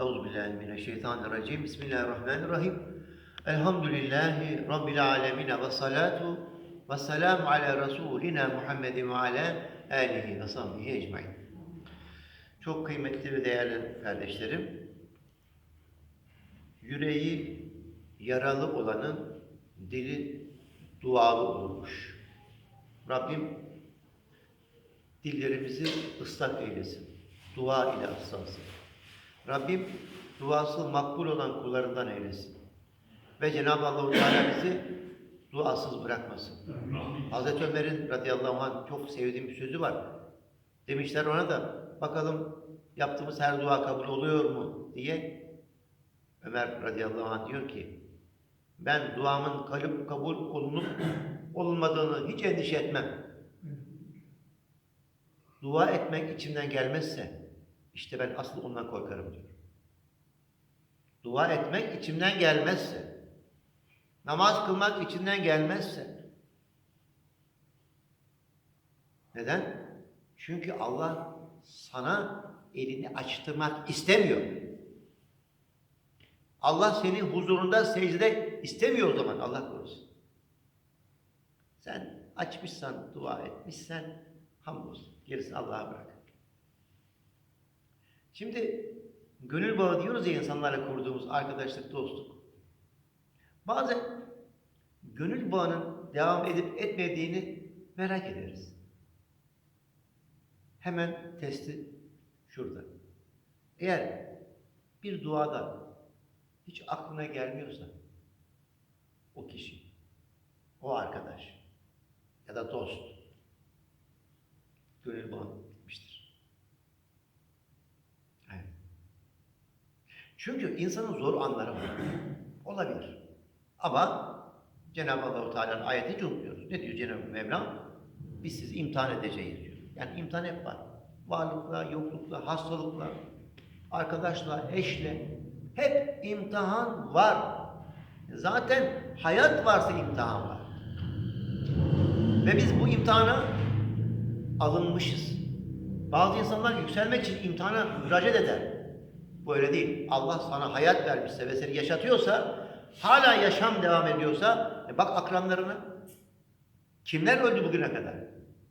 Euzubillahimineşşeytanirracim. Bismillahirrahmanirrahim. Elhamdülillahi Rabbil alemin ve salatu ve selamu ala Resulina Muhammedin ve ala alihi ve sahbihi ecmain. Çok kıymetli ve değerli kardeşlerim, yüreği yaralı olanın dili dualı olurmuş. Rabbim dillerimizi ıslak eylesin. Dua ile ıslansın. Rabbim duası makbul olan kullarından eylesin. Ve Cenab-ı Allah Teala bizi duasız bırakmasın. Hazreti Ömer'in radıyallahu anh çok sevdiğim bir sözü var. Demişler ona da bakalım yaptığımız her dua kabul oluyor mu diye Ömer radıyallahu anh diyor ki ben duamın kalıp kabul olunup olunmadığını hiç endişe etmem. Dua etmek içimden gelmezse işte ben asıl ondan korkarım diyor. Dua etmek içimden gelmezse, namaz kılmak içinden gelmezse. Neden? Çünkü Allah sana elini açtırmak istemiyor. Allah seni huzurunda secde istemiyor o zaman Allah korusun. Sen açmışsan, dua etmişsen hamdolsun. Gerisini Allah'a bırak. Şimdi gönül bağı diyoruz ya insanlarla kurduğumuz arkadaşlık, dostluk. Bazen gönül bağının devam edip etmediğini merak ederiz. Hemen testi şurada. Eğer bir duada hiç aklına gelmiyorsa o kişi, o arkadaş ya da dost gönül bağı bitmiştir. Evet. Çünkü insanın zor anları var. Olabilir. Ama Cenab-ı Allah-u Teala'nın ayeti hiç unutmuyoruz. Ne diyor Cenab-ı Mevlam? Biz sizi imtihan edeceğiz diyor. Yani imtihan hep var. Varlıkla, yoklukla, hastalıkla, arkadaşla, eşle. Hep imtihan var. Zaten hayat varsa imtihan var. Ve biz bu imtihana alınmışız. Bazı insanlar yükselmek için imtihana müracaat eder. Bu öyle değil. Allah sana hayat vermişse ve seni yaşatıyorsa, hala yaşam devam ediyorsa, e bak akranlarına. Kimler öldü bugüne kadar?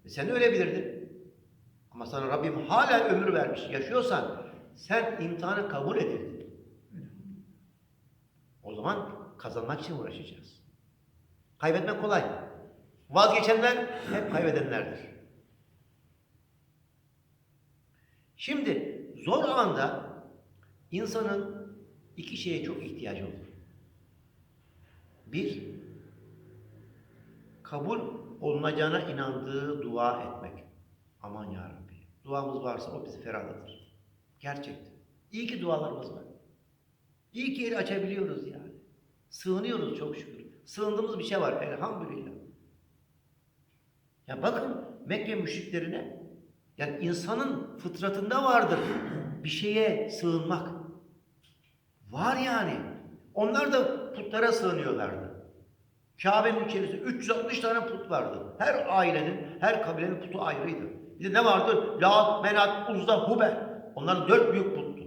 E sen ölebilirdin. Ama sana Rabbim hala ömür vermiş. Yaşıyorsan sen imtihanı kabul edildin. O zaman kazanmak için uğraşacağız. Kaybetmek kolay. Vazgeçenler hep kaybedenlerdir. Şimdi zor anda insanın iki şeye çok ihtiyacı olur. Bir, kabul olunacağına inandığı dua etmek. Aman ya Rabbi. Duamız varsa o bizi ferahlatır. Gerçekten. İyi ki dualarımız var. İyi ki eli açabiliyoruz yani. Sığınıyoruz çok şükür. Sığındığımız bir şey var elhamdülillah. Ya bakın Mekke müşriklerine yani insanın fıtratında vardır bir şeye sığınmak. Var yani. Onlar da putlara sığınıyorlardı. Kabe'nin içerisinde 360 tane put vardı. Her ailenin, her kabilenin putu ayrıydı. Bir de ne vardı? Lat, Menat, Uzza, Hubel. Onlar dört büyük puttu.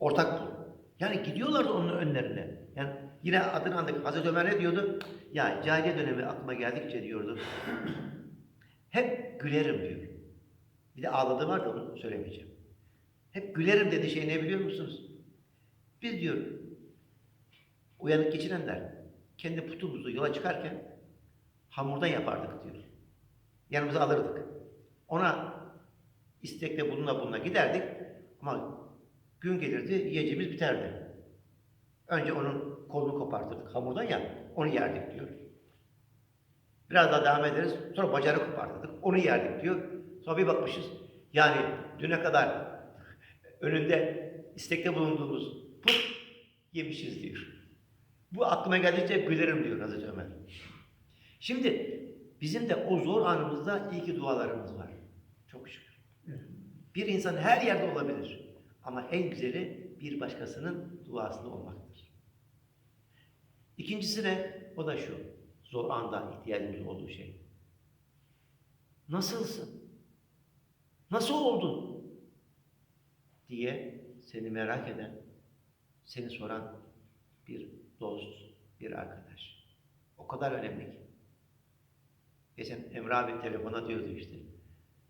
Ortak put. Yani gidiyorlardı onun önlerine. Yani yine adını andık. Hazreti Ömer ne diyordu? Ya cahiliye dönemi aklıma geldikçe diyordu. Hep gülerim diyor. Bir de ağladığı var da onu söylemeyeceğim. Hep gülerim dediği şey ne biliyor musunuz? Biz diyor uyanık geçinenler kendi putumuzu yola çıkarken hamurdan yapardık diyor. Yanımıza alırdık. Ona istekte buluna buluna giderdik ama gün gelirdi yiyeceğimiz biterdi. Önce onun kolunu kopartırdık hamurdan ya onu yerdik diyor. Biraz daha devam ederiz. Sonra bacağını kopartırdık. Onu yerdik diyor. Sonra bir bakmışız. Yani düne kadar önünde istekte bulunduğumuz put yemişiz diyor. Bu aklıma geldikçe gülerim diyor Hazreti Ömer. Şimdi bizim de o zor anımızda iyi ki dualarımız var. Çok şükür. Bir insan her yerde olabilir. Ama en güzeli bir başkasının duasında olmaktır. İkincisi ne? O da şu. Zor anda ihtiyacımız olduğu şey. Nasılsın? Nasıl oldun? diye seni merak eden, seni soran bir dost, bir arkadaş. O kadar önemli ki. Geçen Emre abi telefona diyordu işte.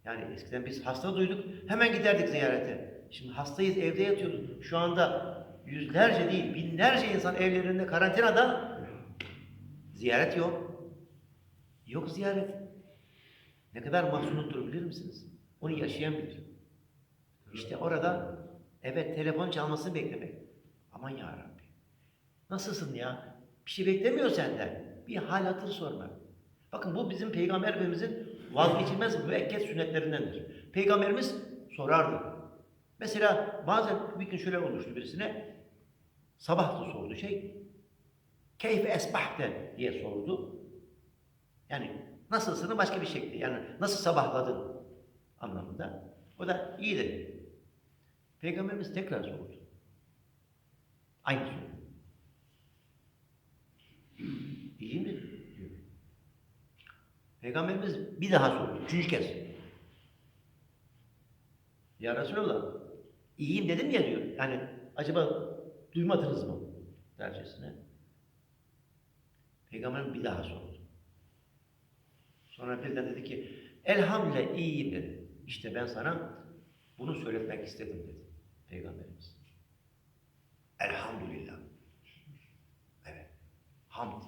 Yani eskiden biz hasta duyduk, hemen giderdik ziyarete. Şimdi hastayız, evde yatıyoruz. Şu anda yüzlerce değil, binlerce insan evlerinde karantinada ziyaret yok. Yok ziyaret. Ne kadar mahzunuttur bilir misiniz? Onu yaşayan bilir. İşte orada evet telefon çalmasını beklemek. Aman ya Rabbi. Nasılsın ya? Bir şey beklemiyor senden. Bir hal hatır sormak. Bakın bu bizim Peygamber Efendimizin vazgeçilmez müekket sünnetlerindendir. Peygamberimiz sorardı. Mesela bazen bir gün şöyle olmuştu birisine. Sabah da sordu şey. Keyfe esbahte diye sordu. Yani nasılsını başka bir şekilde. Yani nasıl sabahladın anlamında. O da iyi dedi. Peygamberimiz tekrar sordu. Aynı soru. İyi mi? Diyor. Peygamberimiz bir daha sordu. Üçüncü kez. Ya Resulallah, iyiyim dedim ya diyor. Yani acaba duymadınız mı? Dercesine. Peygamberim bir daha sordu. Sonra birden dedi ki, elhamdülillah iyiyim dedi. İşte ben sana bunu söyletmek istedim dedi. Peygamberimiz. Elhamdülillah. Evet. Hamd.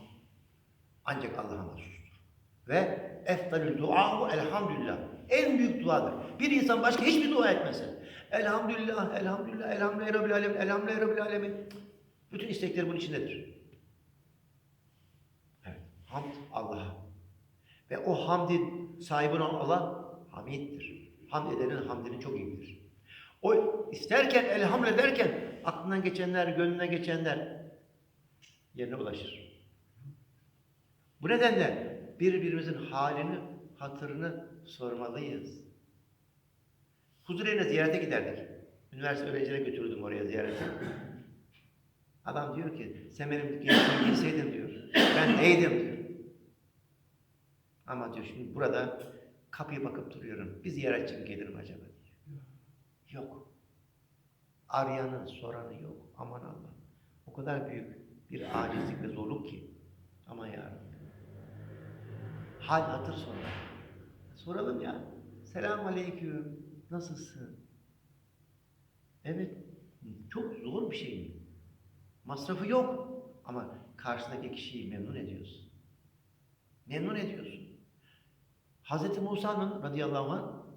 Ancak Allah'a mahsustur. Ve eftalül duahu elhamdülillah. En büyük duadır. Bir insan başka hiçbir dua etmesin. Elhamdülillah, elhamdülillah, elhamdülillah, Rabbil alemin, elhamdülillah, Rabbil alemin. Bütün istekleri bunun içindedir. Evet. Hamd Allah'a. Ve o hamdin sahibi olan Allah hamiddir. Hamd edenin hamdini çok iyidir. O isterken elhamdülillah derken aklından geçenler, gönlüne geçenler yerine ulaşır. Bu nedenle birbirimizin halini, hatırını sormalıyız. Huzurevine ziyarete giderdik. Üniversite öğrencileri götürdüm oraya ziyarete. Adam diyor ki, sen benim gençliğimi bilseydin diyor. Ben neydim diyor. Ama diyor şimdi burada kapıya bakıp duruyorum. Bir ziyaretçi mi gelir acaba diyor. Yok. Arayanın, soranı yok. Aman Allah. O kadar büyük bir acizlik ve zorluk ki. Aman yarabbim. Hal hatır soralım. Soralım ya. Selamun aleyküm. Nasılsın? Evet. Çok zor bir şey mi? Masrafı yok. Ama karşıdaki kişiyi memnun ediyorsun. Memnun ediyorsun. Hazreti Musa'nın radıyallahu anh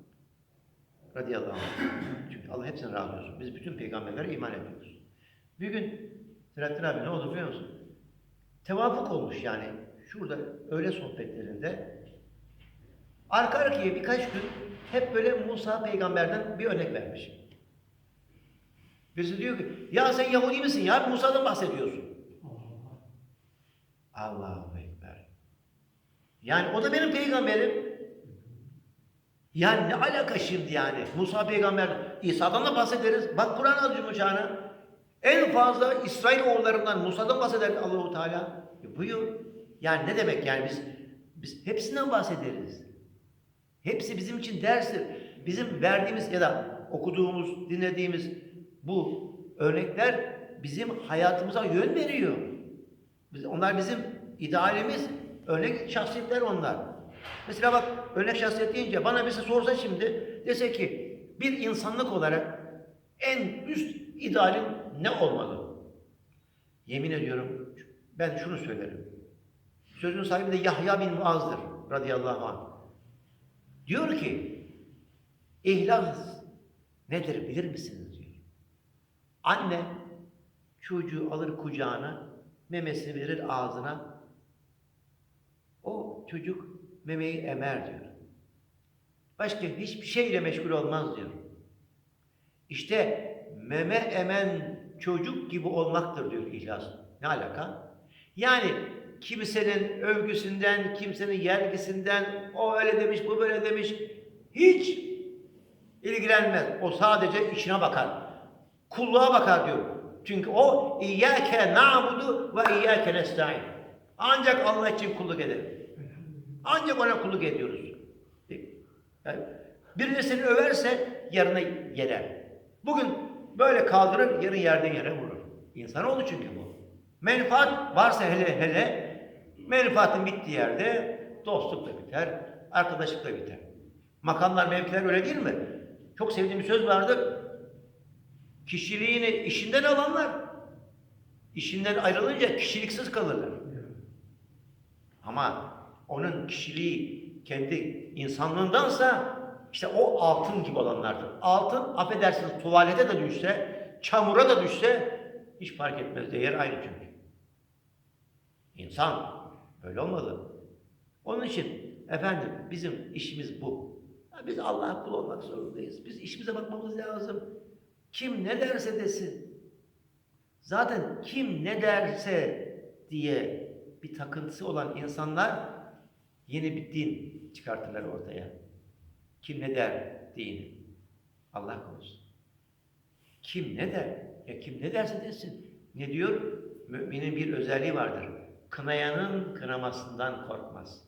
radıyallahu anh çünkü Allah hepsine razı olsun. Biz bütün peygamberlere iman ediyoruz. Bir gün Selahattin abi ne oldu biliyor musun? Tevafuk olmuş yani. Şurada öğle sohbetlerinde arka arkaya birkaç gün hep böyle Musa peygamberden bir örnek vermiş. Birisi diyor ki ya sen Yahudi misin ya Musa'dan bahsediyorsun. Allahu Ekber. Yani o da benim peygamberim. Yani ne alaka şimdi yani? Musa peygamber, İsa'dan da bahsederiz. Bak Kur'an uçağına. En fazla İsrail oğullarından Musa'dan bahseder Allahu Teala. E buyur. Yani ne demek yani biz biz hepsinden bahsederiz. Hepsi bizim için derstir. Bizim verdiğimiz ya da okuduğumuz, dinlediğimiz bu örnekler bizim hayatımıza yön veriyor. Biz, onlar bizim idealimiz, örnek şahsiyetler onlar. Mesela bak örnek şahsiyet deyince bana birisi sorsa şimdi dese ki bir insanlık olarak en üst idealin ne olmalı? Yemin ediyorum ben şunu söylerim. Sözün sahibi de Yahya bin Muaz'dır radıyallahu anh. Diyor ki ihlas nedir bilir misiniz diyor. Anne çocuğu alır kucağına memesini verir ağzına o çocuk memeyi emer diyor. Başka hiçbir şeyle meşgul olmaz diyor. İşte meme emen çocuk gibi olmaktır diyor ihlas. Ne alaka? Yani kimsenin övgüsünden, kimsenin yergisinden, o öyle demiş, bu böyle demiş, hiç ilgilenmez. O sadece işine bakar. Kulluğa bakar diyor. Çünkü o İyyâke na'budu ve İyyâke nesta'in. Ancak Allah için kulluk eder. Ancak ona kulluk ediyoruz. Yani birisi seni överse yarına gelir. Bugün böyle kaldırır yarı yerden yere vurur. İnsanoğlu çünkü bu. Menfaat varsa hele hele menfaatin bittiği yerde dostluk da biter, arkadaşlık da biter. Makamlar, mevkiler öyle değil mi? Çok sevdiğim bir söz vardır. Kişiliğini işinden alanlar işinden ayrılınca kişiliksiz kalırlar. Ama onun kişiliği kendi insanlığındansa işte o altın gibi olanlardır. Altın affedersiniz tuvalete de düşse, çamura da düşse hiç fark etmez. Değer aynı çünkü. İnsan böyle olmalı. Onun için efendim bizim işimiz bu. Biz Allah'a kul olmak zorundayız. Biz işimize bakmamız lazım. Kim ne derse desin. Zaten kim ne derse diye bir takıntısı olan insanlar yeni bir din çıkartırlar ortaya. Kim ne der dini. Allah korusun. Kim ne der? Ya kim ne derse desin. Ne diyor? Müminin bir özelliği vardır. Kınayanın kınamasından korkmaz.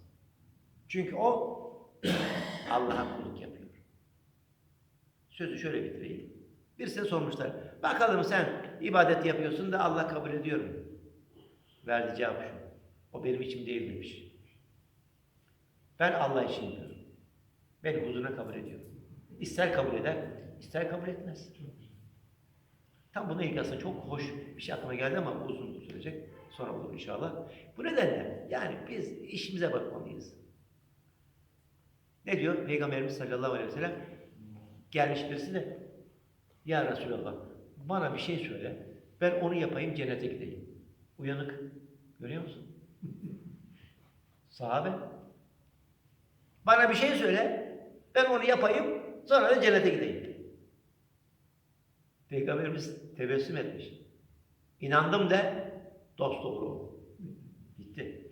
Çünkü o Allah'a kulluk yapıyor. Sözü şöyle bitireyim. Birisine sormuşlar. Bakalım sen ibadet yapıyorsun da Allah kabul ediyor mu? Verdi cevap şu. O benim içim değil demiş. Ben Allah için yapıyorum. Beni huzuruna kabul ediyor. İster kabul eder, ister kabul etmez. Tam buna ilgili aslında çok hoş bir şey aklıma geldi ama uzun sürecek. Sonra olur inşallah. Bu nedenle yani biz işimize bakmalıyız. Ne diyor Peygamberimiz sallallahu aleyhi ve sellem? Gelmiş birisi de Ya Resulallah bana bir şey söyle. Ben onu yapayım cennete gideyim. Uyanık. Görüyor musun? Sahabe. Bana bir şey söyle. Ben onu yapayım. Sonra da cennete gideyim. Peygamberimiz tebessüm etmiş. İnandım de dost doğru ol. Bitti.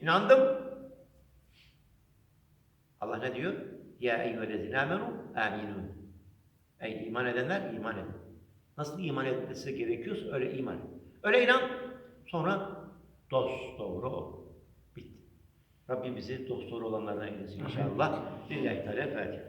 İnandım. Allah ne diyor? Ya eyyühellezine amenu aminun. Ey iman edenler iman edin. Nasıl iman etmesi gerekiyorsa öyle iman edin. Öyle inan. Sonra dost doğru ol. Rabbim bizi dost doğru olanlardan eylesin inşallah. Lillahi Teala Fatiha.